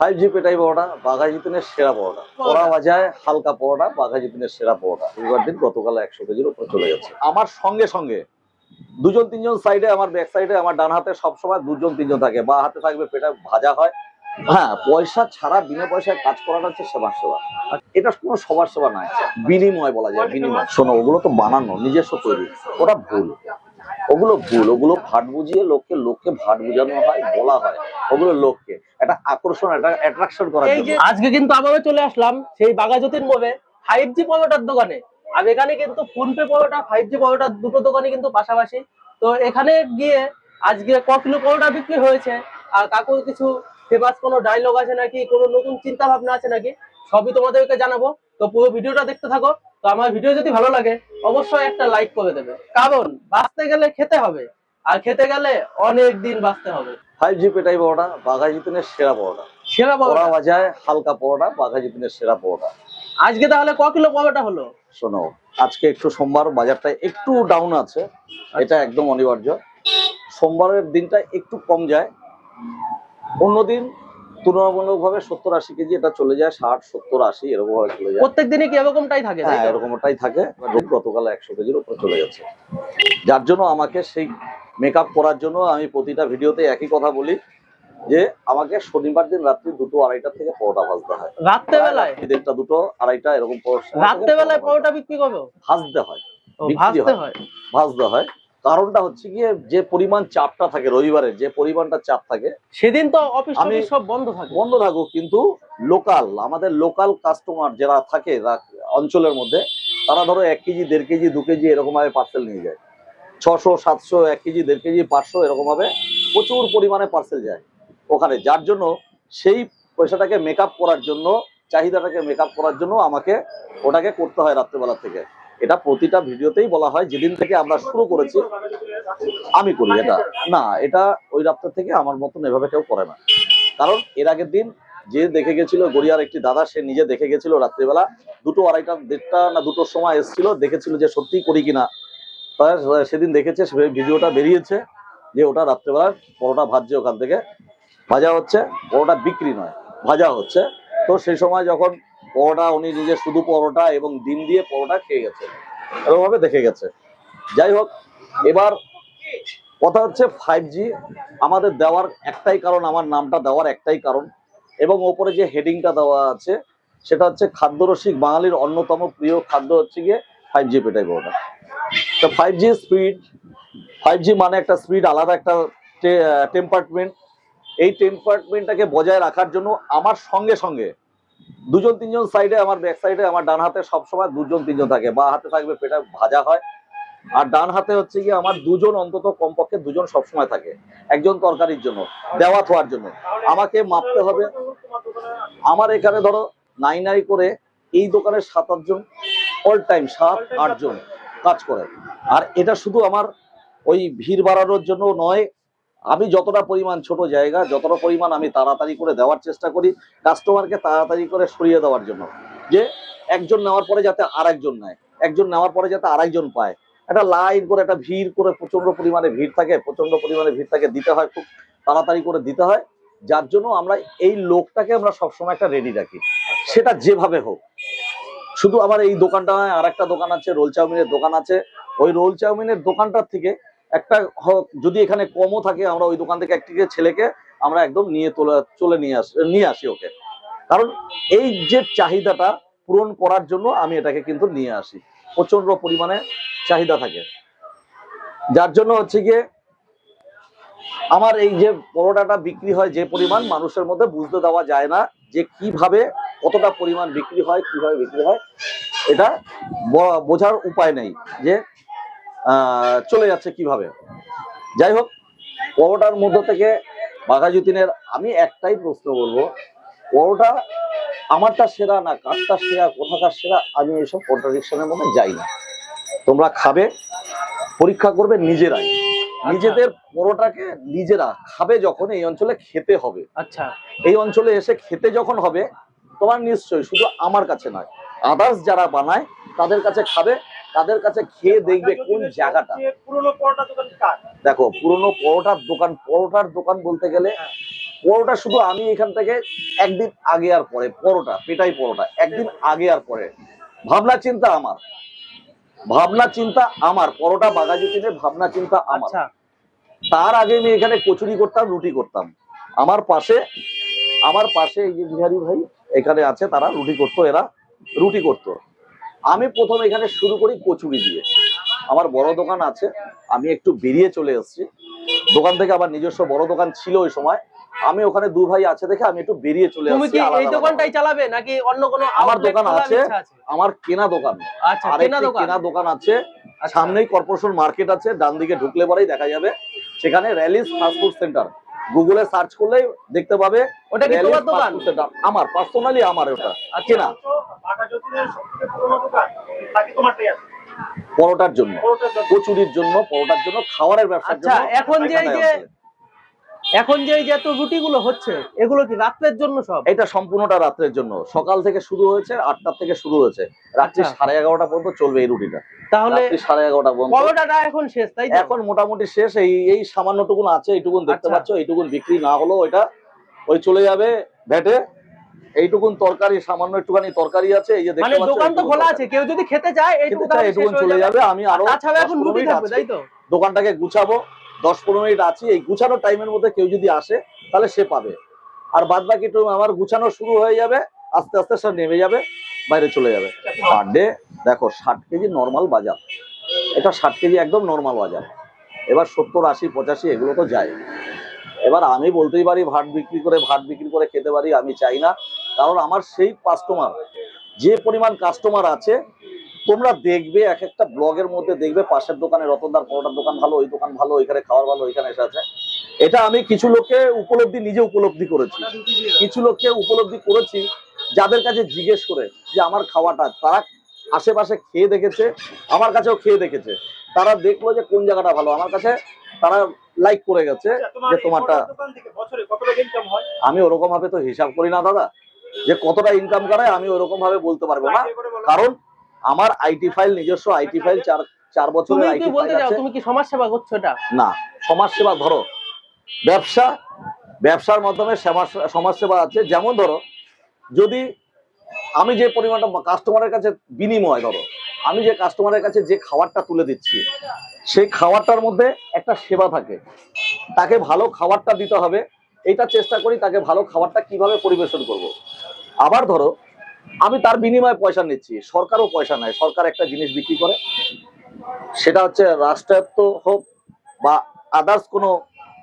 Five G পেটাই পরোটা বাঘা জিতুনের সেরা পরোটা। পড়া বাজায় হালকা পরোটা বাঘা জিতুনের সেরা পরোটা। রবিবার দিন গতকাল একশো কেজির উপরে চলে গেছে আমার সঙ্গে সঙ্গে দুজন তিনজন সাইডে আমার ব্যাক সাইডে আমার ডান হাতে সবসময় দুজন তিনজন থাকে। বা হাতে থাকবে পেটা ভাজা হয়। হ্যাঁ পয়সা ছাড়া বিনা পয়সায় কাজ করাটা হচ্ছে সেবা সেবা। আর এটা কোনো সবার সেবা নয় বিনিময় বলা যায় বিনিময়। শোনো ওগুলো তো বানানো নিজস্ব তৈরি। ওটা ভুল। ওগুলো ভুল ওগুলো ভাট বুঝিয়ে লোককে লোককে ভাট বুঝানো হয় বলা হয় ওগুলো লোককে। একটা আকর্ষণ একটা অ্যাট্রাকশন জন্য। আজকে কিন্তু আবারও চলে আসলাম সেই বাগাজতির মোড়ে ফাইভ জি পরোটার দোকানে। আর এখানে কিন্তু PhonePe paratha five G paratha দুটো দোকানে কিন্তু পাশাপাশি। তো এখানে গিয়ে আজকে ক কিলো পরোটা বিক্রি হয়েছে আর কাকুর কিছু ফেমাস কোনো ডায়লগ আছে নাকি? কোনো নতুন চিন্তা ভাবনা আছে নাকি? সবই তোমাদেরকে জানাব। তো পুরো ভিডিওটা দেখতে থাকো। তো আমার ভিডিও যদি ভালো লাগে অবশ্যই একটা লাইক করে দেবে। কারণ বাঁচতে গেলে খেতে হবে আর খেতে গেলে অনেক দিন বাঁচতে হবে। ফাইভ জি পেটাই পরোটা বাঘা জিতুনের সেরা পরোটা। সেরা পড়া পরোটা বাজায় হালকা পরোটা বাঘা জিতুনের সেরা পরোটা। আজকে তাহলে ক কিলো পরোটা হলো? শোনো আজকে একটু সোমবার বাজারটা একটু ডাউন আছে এটা একদম অনিবার্য। সোমবারের দিনটা একটু কম যায়। অন্যদিন তুলনামূলকভাবে সত্তর আশি কেজি এটা চলে যায় ষাট সত্তর আশি এরকম ভাবে চলে যায়। প্রত্যেক দিনই কি এরকমটাই থাকে হ্যাঁ? এরকমটাই থাকে। গতকাল একশো কেজির উপরে চলে গেছে। যার জন্য আমাকে সেই মেকআপ করার জন্য আমি প্রতিটা ভিডিওতে একই কথা বলি যে আমাকে শনিবার দিন রাত্রি দুটো আড়াইটার থেকে পরোটা ভাজতে হয়। রাত্রে বেলায় দেড়টা দুটো আড়াইটা এরকম রাত্রে বেলায় পরোটা বিক্রি করব? ভাজতে হয়। ভাজতে। হয়। ভাজতে হয়। কারণটা হচ্ছে গিয়ে যে পরিমাণ চাপটা থাকে রবিবারে যে পরিমাণটা চাপ থাকে সেদিন তো অফিস আমি- সব বন্ধ থাকে। বন্ধ থাকুক কিন্তু লোকাল আমাদের লোকাল কাস্টমার যারা থাকে অঞ্চলের মধ্যে তারা ধরো এক কেজি দেড় কেজি দু কেজি এরকম ভাবে পার্সেল নিয়ে যায়। ছশো সাতশো এক কেজি দেড় কেজি পাঁচশো এরকম ভাবে প্রচুর পরিমাণে পার্সেল যায় ওখানে। যার জন্য সেই পয়সাটাকে মেকআপ করার জন্য চাহিদাটাকে মেকআপ করার জন্য আমাকে ওটাকে করতে হয় রাত্রেবেলা থেকে। এটা প্রতিটা ভিডিওতেই বলা হয়, যেদিন থেকে আমরা শুরু করেছি, আমি করি এটা। না, এটা ওই রাত্রে থেকে আমার মতন এভাবে কেউ করে না। কারণ এর আগের দিন যে দেখে গেছিল, গড়িয়ার একটি দাদা, সে নিজে দেখে গেছিল রাত্রিবেলা। দুটো আড়াইটা, দেড়টা না দুটোর সময় এসেছিল, দেখেছিল যে সত্যি করি কিনা। সেদিন দেখেছে, সে ভিডিওটা বেরিয়েছে যে ওটা রাত্রেবেলা পরোটা ভাজছে ওখান থেকে। ভাজা হচ্ছে, পরোটা বিক্রি নয়, ভাজা হচ্ছে। তো সেই সময় যখন পরোটা, উনি নিজে শুধু পরোটা এবং ডিম দিয়ে পরোটা খেয়ে গেছে, এরকমভাবে দেখে গেছে। যাই হোক, এবার কথা হচ্ছে ফাইভ জি আমাদের দেওয়ার একটাই কারণ, আমার নামটা দেওয়ার একটাই কারণ, এবং ওপরে যে হেডিংটা দেওয়া আছে, সেটা হচ্ছে খাদ্যরসিক বাঙালির অন্যতম প্রিয় খাদ্য হচ্ছে গিয়ে ফাইভ জি পেটাই পরোটা। তো five G speed five G মানে একটা স্পিড আলাদা একটা টেম্পার্টমেন্ট এই টেম্পার্টমেন্টটাকে বজায় রাখার জন্য আমার সঙ্গে সঙ্গে দুজন তিনজন সাইডে আমার ব্যাক সাইডে আমার ডান হাতে সবসময় দুজন তিনজন থাকে। বা হাতে থাকবে পেটা ভাজা হয়। আর ডান হাতে হচ্ছে গিয়ে আমার দুজন অন্তত কমপক্ষে দুজন সবসময় থাকে। একজন তরকারির জন্য, দেওয়া থোয়ার জন্য। আমাকে মাপতে হবে। আমার এখানে ধরো নাই নাই করে এই দোকানের সাত আটজন অল টাইম সাত আটজন কাজ করে। আর এটা শুধু আমার ওই ভিড় বাড়ানোর জন্য নয় আমি যতটা পরিমাণ ছোট জায়গা, যতটা পরিমাণ আমি তাড়াতাড়ি করে দেওয়ার চেষ্টা করি কাস্টমারকে তাড়াতাড়ি করে সরিয়ে দেওয়ার জন্য। যে একজন নেওয়ার পরে যাতে আর একজন নেয়, একজন নেওয়ার পরে যাতে আরেকজন পায়। একটা লাইন করে, একটা ভিড় করে প্রচণ্ড পরিমাণে ভিড় থাকে প্রচণ্ড পরিমাণে ভিড় থাকে, দিতে হয় খুব তাড়াতাড়ি করে দিতে হয়। যার জন্য আমরা এই লোকটাকে আমরা সবসময় একটা রেডি রাখি। সেটা যেভাবে হোক। শুধু আমার এই দোকানটা নয় আর একটা দোকান আছে, রোল চাউমিনের দোকান আছে। ওই রোল চাউমিনের দোকানটার থেকে একটা যদি এখানে কমও থাকে, আমরা ওই দোকান থেকে একটিকে ছেলেকে আমরা একদম নিয়ে তোলে, চলে নিয়ে আসি নিয়ে আসি ওকে। কারণ এই যে চাহিদাটা পূরণ করার জন্য আমি এটাকে কিন্তু নিয়ে আসি। প্রচণ্ড পরিমাণে চাহিদা থাকে। যার জন্য হচ্ছে গিয়ে আমার এই যে পরোটাটা বিক্রি হয় যে পরিমাণ, মানুষের মধ্যে বুঝতে দেওয়া যায় না যে কীভাবে, কতটা পরিমাণ বিক্রি হয়, কীভাবে বিক্রি হয়, এটা বোঝার উপায় নেই যে চলে যাচ্ছে কীভাবে? যাই হোক পরোটার মধ্য থেকে বাঘাযতীনের আমি একটাই প্রশ্ন বলব পরোটা আমারটা সেরা না কারটা সেরা কোথাকার সেরা আমি এসব কন্ট্রাডিকশনের মধ্যে যাই না। তোমরা খাবে পরীক্ষা করবে নিজেরাই। নিজেদের পরোটাকে নিজেরা খাবে যখন এই অঞ্চলে খেতে হবে। আচ্ছা। এই অঞ্চলে এসে খেতে যখন হবে তোমার নিশ্চয়ই শুধু আমার কাছে নয় আদার্স যারা বানায় তাদের কাছে খাবে তাদের কাছে খেয়ে দেখবে কোন জায়গাটা। পুরনো পরোটা দোকান দেখো পুরনো পরোটার দোকান পরোটার দোকান বলতে গেলে পরোটা শুধু আমি এখান থেকে একদিন আগে আর পরে পরোটা পেটাই পরোটা একদিন আগে আর পরে। ভাবনা চিন্তা আমার। ভাবনা চিন্তা আমার পরোটা বাগাজুতিনের ভাবনা চিন্তা আমার। আচ্ছা। তার আগে আমি এখানে কচুরি করতাম রুটি করতাম। আমার পাশে আমার পাশে এই যে বিহারি ভাই এখানে আছে তারা রুটি করতো এরা রুটি করতো। আমি প্রথম এখানে শুরু করি কচুরি দিয়ে। আমার বড় দোকান আছে আমি একটু বেরিয়ে চলে এসেছি। দোকান থেকে আমার নিজস্ব বড় দোকান ছিল ওই সময়। আমি ওখানে দু ভাই আছে দেখে আমি একটু বেরিয়ে চলে তুমি কি এই দোকানটাই চালাবে নাকি অন্য কোনো আমার দোকান আছে। আমার কেনা দোকান। আচ্ছা কেনা দোকান। কেনা দোকান আছে আচ্ছা। সামনেই কর্পোরেশন মার্কেট আছে ডান দিকে ঢুকলে পরেই দেখা যাবে। সেখানে র্যালিস ফাস্টফুড সেন্টার। গুগলে সার্চ করলে দেখতে পাবে ওটা কি তোমার দোকান? আমার পার্সোনালি আমার ওটা। কিনা কেনা? পরোটার জন্য। কচুরির জন্য পরোটার জন্য খাবারের ব্যবসা আচ্ছা, এখন যে এই এখানটায় যে- আছে। এখন যে এত রুটি গুলো হচ্ছে এগুলো কি রাত্রের জন্য সব? এটা সম্পূর্ণটা রাত্রের জন্য। সকাল থেকে শুরু হয়েছে আটটার থেকে শুরু হয়েছে। রাত্রি আচ্ছা। সাড়ে এগারোটা পর্যন্ত চলবে এই রুটিটা তাহলে সাড়ে এগারোটা পর্যন্ত। এখন শেষ তাই এখন মোটামুটি শেষ। এই এই সামান্যটুকুন আছে এইটুকুন দেখতে আচ্ছা। পাচ্ছ এইটুকুন বিক্রি না হলেও এটা ওই চলে যাবে ভ্যাটে এইটুকুন তরকারি সামান্য একটুখানি তরকারি আছে এই যে দেখতে মানে পাচ্ছ দোকান তো খোলা আছে কেউ যদি খেতে চায় এইটুকু এইটুকুন চলে যাবে। যাবে আমি আরও তাছাড়া এখন রুটি থাকবে তাই তো? দোকানটাকে গুছাবো দশ পনেরো মিনিট আছি, এই গুছানোর টাইমের মধ্যে কেউ যদি আসে, তাহলে সে পাবে। আর বাদ বাকি টুম আমার গুছানো শুরু হয়ে যাবে, আস্তে আস্তে সে নেমে যাবে, বাইরে চলে যাবে। পার ডে দেখো, ষাট কেজি নর্মাল বাজার। এটা ষাট কেজি একদম নর্মাল বাজার। এবার সত্তর, আশি, পঁচাশি, এগুলো তো যায়। এবার আমি বলতেই পারি ভাট বিক্রি করে ভাট বিক্রি করে খেতে পারি, আমি চাই না। কারণ আমার সেই কাস্টমার যে পরিমাণ কাস্টমার আছে তোমরা দেখবে এক একটা ব্লগের মধ্যে দেখবে পাশের দোকানে রতনদার পরোটার দোকান ভালো ওই দোকান ভালো ওইখানে খাওয়ার ভালো ওইখানে এসে আছে। এটা আমি কিছু লোককে উপলব্ধি নিজে উপলব্ধি করেছি। কিছু লোককে উপলব্ধি করেছি যাদের কাছে জিজ্ঞেস করে যে আমার খাওয়াটা তারা আশেপাশে খেয়ে দেখেছে আমার কাছেও খেয়ে দেখেছে। তারা দেখল যে কোন জায়গাটা ভালো। আমার কাছে তারা লাইক করে গেছে আচ্ছা, যে তোমারটা আমি ওরকম ভাবে তো হিসাব করি না দাদা। যে কতটা ইনকাম করে আমি ওরকম ভাবে বলতে পারব না। কারণ আমার আইটি ফাইল নিজস্ব আইটি ফাইল চার চার বছরের আইটি ফাইল আছে। তুমি কি সমাজ সেবা করছ এটা? না সমাজ সেবা ধরো। ব্যবসা ব্যবসার মাধ্যমে সমাজ সমাজ সেবা আছে। যেমন ধরো যদি আমি যে পরিমাণটা কাস্টমারের কাছে বিনিময় ধরো আমি যে কাস্টমারের কাছে যে খাবারটা তুলে দিচ্ছি সেই খাবারটার মধ্যে একটা সেবা থাকে। তাকে ভালো খাবারটা দিতে হবে। এটা চেষ্টা করি তাকে ভালো খাবারটা কীভাবে পরিবেশন করব। আবার ধরো আমি তার বিনিময়ে পয়সা নিচ্ছি। সরকারও পয়সা নেয়। সরকার একটা জিনিস বিক্রি করে। সেটা হচ্ছে রাষ্ট্রায়ত্ত হোক বা আদার্স কোনো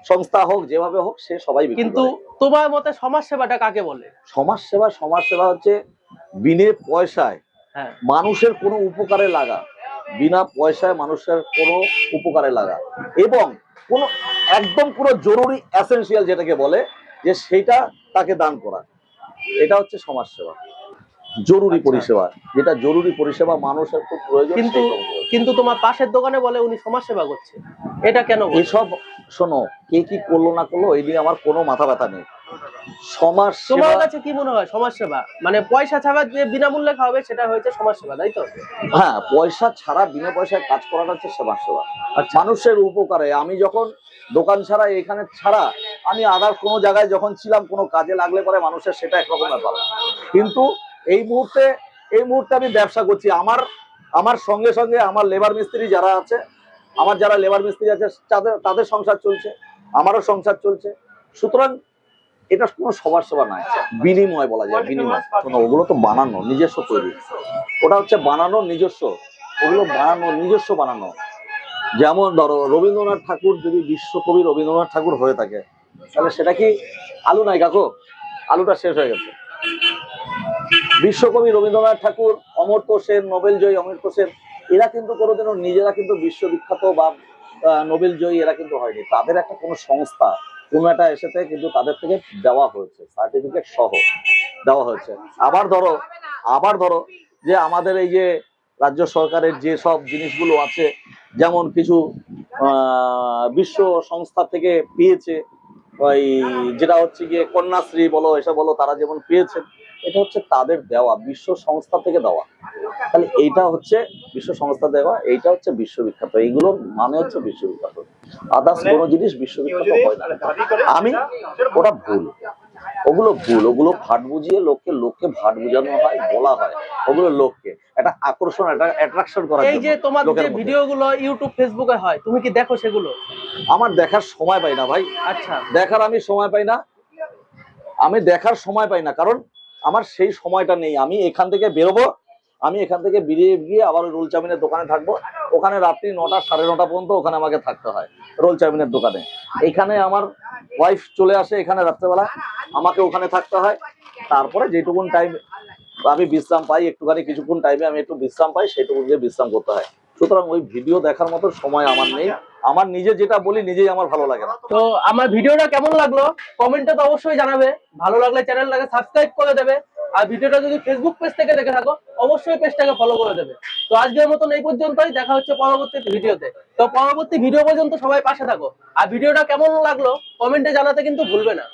সংস্থা হোক যেভাবে হোক সে সবাই কিন্তু তোমার মতে সমাজ সেবাটা কাকে বলে? সমাজ সেবা সমাজ সেবা হচ্ছে বিনে পয়সায় হ্যাঁ। মানুষের কোনো উপকারে লাগা বিনা পয়সায় মানুষের কোনো উপকারে লাগা। এবং কোনো একদম পুরো জরুরি এসেনশিয়াল যেটাকে বলে যে সেটা তাকে দান করা। এটা হচ্ছে সমাজ সেবা জরুরি আচ্ছা। পরিষেবা যেটা জরুরি পরিষেবা মানুষের খুব প্রয়োজন কিন্তু কিন্তু তোমার পাশের দোকানে বলে উনি সমাজ সেবা করছে। এটা কেন এসব শোনো কে কি করল না করল এই নিয়ে আমার কোনো মাথা ব্যথা নেই। সমাজ তোমার কাছে কি মনে হয়? সমাজ সেবা মানে পয়সা ছাড়া যে বিনামূল্যে খাওয়াবে সেটা হয়েছে সমাজ সেবা তাই তো? হ্যাঁ পয়সা ছাড়া বিনা পয়সায় কাজ করাটা হচ্ছে সমাজ সেবা আচ্ছা। মানুষের উপকারে আমি যখন দোকান ছাড়া এখানে ছাড়া আমি আদার কোনো জায়গায় যখন ছিলাম কোনো কাজে লাগলে পরে মানুষের সেটা একরকম ব্যাপার। কিন্তু এই মুহূর্তে এই মুহূর্তে আমি ব্যবসা করছি। আমার আমার সঙ্গে সঙ্গে আমার লেবার মিস্ত্রি যারা আছে, আমার যারা লেবার মিস্ত্রি আছে, তাদের তাদের সংসার চলছে, আমারও সংসার চলছে। সুতরাং এটা কোনো সবার সেবা নয়, বিনিময় বলা যায়, বিনিময়। ওগুলো তো বানানো, নিজস্ব তৈরি। ওটা হচ্ছে বানানো নিজস্ব, ওগুলো বানানো নিজস্ব বানানো। যেমন ধরো, রবীন্দ্রনাথ ঠাকুর যদি বিশ্বকবি রবীন্দ্রনাথ ঠাকুর হয়ে থাকে, তাহলে সেটা কি আলু নাই কাকু? আলুটা শেষ হয়ে গেছে। বিশ্বকবি রবীন্দ্রনাথ ঠাকুর, অমর্ত্য সেন নোবেল জয়ী অমর্ত্য সেন, এরা কিন্তু কোনোদিনও নিজেরা কিন্তু বিশ্ববিখ্যাত বা নোবেল জয়ী এরা কিন্তু হয়নি। তাদের একটা কোনো সংস্থা, কোনো একটা এসেতে কিন্তু তাদের থেকে দেওয়া হয়েছে, সার্টিফিকেট সহ দেওয়া হয়েছে। আবার ধরো আবার ধরো যে আমাদের এই যে রাজ্য সরকারের যে সব জিনিসগুলো আছে, যেমন কিছু বিশ্ব সংস্থা থেকে পেয়েছে, ওই যেটা হচ্ছে গিয়ে কন্যাশ্রী বলো, এসব বলো, তারা যেমন পেয়েছেন এটা হচ্ছে তাদের দেওয়া বিশ্ব সংস্থা থেকে দেওয়া। তাহলে এইটা হচ্ছে বিশ্ব সংস্থা দেওয়া এইটা হচ্ছে বিশ্ববিখ্যাত। এইগুলোর মানে হচ্ছে বিশ্ববিখ্যাত। আদার্স মানে কোনো জিনিস বিশ্ববিখ্যাত হয় না। আমি ওটা ভুল। ওগুলো ভুল ওগুলো ভাট বুঝিয়ে লোককে লোককে ভাট বুঝানো হয় বলা হয়। ওগুলো লোককে। একটা আকর্ষণ একটা অ্যাট্রাকশন করা এই যে তোমার যে ভিডিওগুলো ইউটিউব ফেসবুকে হয় তুমি কি দেখো সেগুলো? আমার দেখার সময় পাই না ভাই। আচ্ছা। দেখার আমি সময় পাই না। আমি দেখার সময় পাই না কারণ আমার সেই সময়টা নেই। আমি এখান থেকে বেরোবো, আমি এখান থেকে বেরিয়ে গিয়ে আবার রোল চাউমিনের দোকানে থাকব। ওখানে রাত্রি নটা, সাড়ে নটা পর্যন্ত ওখানে আমাকে থাকতে হয়, রোল চাউমিনের দোকানে। এখানে আমার ওয়াইফ চলে আসে এখানে রাত্রেবেলা, আমাকে ওখানে থাকতে হয়। তারপরে যেটুকুন টাইম আমি বিশ্রাম পাই, একটুখানি কিছুক্ষণ টাইমে আমি একটু বিশ্রাম পাই, সেটুকু দিয়ে বিশ্রাম করতে হয়। সুতরাং ওই ভিডিও দেখার মতো সময় আমার নেই। আমার নিজে যেটা বলি, নিজেই আমার ভালো লাগে না। তো আমার ভিডিওটা কেমন লাগল? কমেন্টে তো অবশ্যই জানাবে। ভালো লাগলে চ্যানেলটাকে সাবস্ক্রাইব করে দেবে। আর ভিডিওটা যদি ফেসবুক পেজ থেকে দেখে থাকো, অবশ্যই পেজটাকে ফলো করে দেবে। তো আজকের মতন এই পর্যন্তই। দেখা হচ্ছে পরবর্তী ভিডিওতে। তো পরবর্তী ভিডিও পর্যন্ত সবাই পাশে থাকো। আর ভিডিওটা কেমন লাগল কমেন্টে জানাতে কিন্তু ভুলবে না।